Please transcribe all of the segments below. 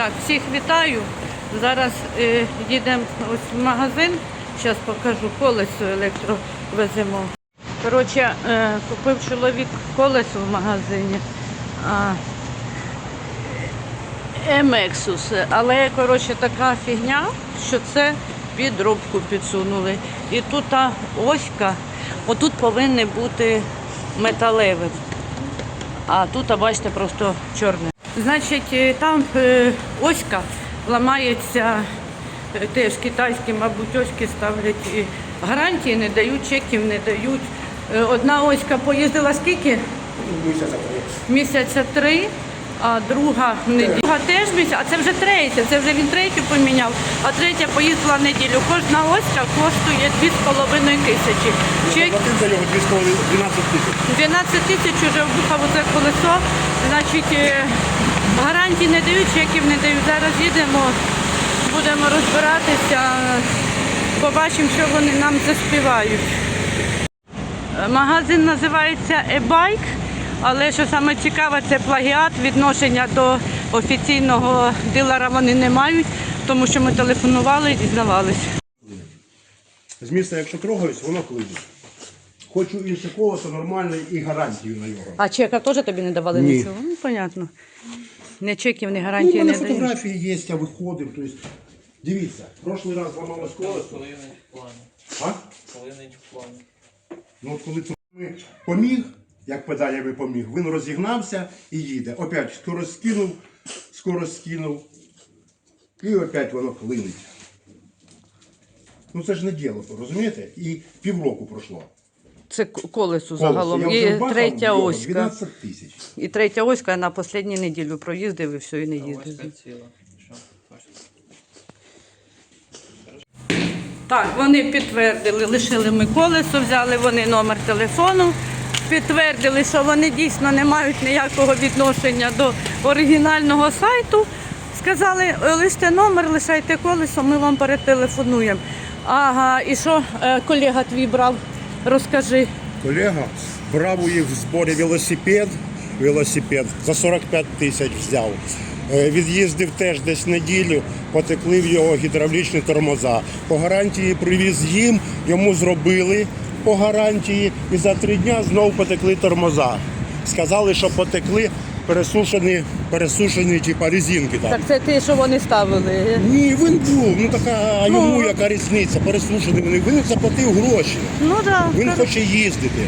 Так, всіх вітаю. Зараз е, їдемо в магазин. Зараз покажу колесо електро веземо. Коротше, е, купив чоловік колесо в магазині. А, Емексус. Але коротше така фігня, що це підробку підсунули. І тут та оська, отут повинні бути металевим. А тут, бачите, просто чорне. Значить, е, там е, оська ламається, е, теж китайські, мабуть, оськи ставлять гарантії, не дають, чеків не дають. Одна оська поїздила скільки? Місяця три. Місяця три, а друга. Друга теж місяць, а це вже третя, це вже він третю поміняв, а третя поїздила неділю. Кожна оська коштує 2,5 тисячі. Чек за нього 12 тисяч. 12 тисяч вже вбухав оце колесо. Значить, е, гарантій не дають, чеків не дають. Зараз їдемо, будемо розбиратися, побачимо, що вони нам заспівають. Е, Магазин називається e-bike, але що саме цікаве, це плагіат. Відношення до офіційного дилера вони не мають, тому що ми телефонували і дізнавалися. З міста, якщо трогаюсь, воно клине. Хочу інше колесо нормальне і гарантію на нього. А чека теж тобі не давали Ні. нічого? Ну, понятно. Не чеків, ні Ну, гарантії у мене не дають. фотографії є, я виходив. Тобто, дивіться, прошлий раз ламалось колесо. Коли він в плані? А? Коли він в плані? Ну, от коли ми поміг, як педалями поміг, він розігнався і їде. Опять скорость скинув, скорость скинув. І опять воно клинить. Ну це ж не діло, розумієте? І півроку пройшло. Це колесо загалом. І бахав, третя його, оська. 12 тисяч. І третя оська на останню неділю проїздив і все, і не їздив. Так, вони підтвердили, лишили ми колесо, взяли вони номер телефону, підтвердили, що вони дійсно не мають ніякого відношення до оригінального сайту. Сказали, лиште номер, лишайте колесо, ми вам перетелефонуємо. Ага, і що е, колега твій брав? Розкажи. Колега брав у їх в зборі велосипед, велосипед за 45 тисяч взяв. Е, Від'їздив теж десь неділю, потекли в його гідравлічні тормоза. По гарантії привіз їм, йому зробили по гарантії, і за три дня знову потекли тормоза. Сказали, що потекли пересушені, пересушені типа резинки там. Так це ти, що вони ставили? Ні, він був, ну така, а йому Ну. яка різниця, пересушені вони. Він заплатив гроші. Ну так. Він хоче їздити,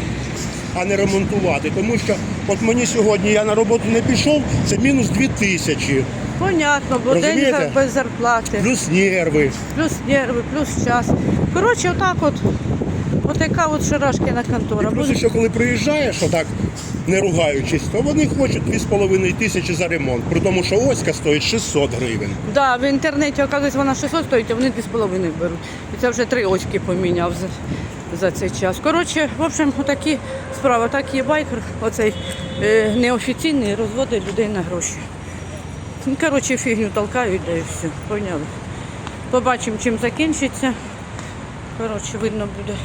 а не ремонтувати. Тому що от мені сьогодні я на роботу не пішов, це мінус 2 тисячі. Понятно, бо день Розумієте? за- без зарплати. Плюс нерви. плюс нерви, плюс час. Коротше, отак от, от яка от шарашкіна контора. Плюс ще коли приїжджаєш, отак не ругаючись, то вони хочуть 2,5 тисячі за ремонт. При тому, що оська стоїть 600 гривень. Да, в інтернеті, оказується, вона 600 стоїть, а вони 2,5 беруть. І це вже три очки поміняв за, за цей час. Коротше, в общем, отакі справи. Так є байкер, оцей е, неофіційний, розводить людей на гроші. Ну, Коротше, фігню толкають, да і все. Поняли. Побачимо, чим закінчиться. Коротше, видно буде.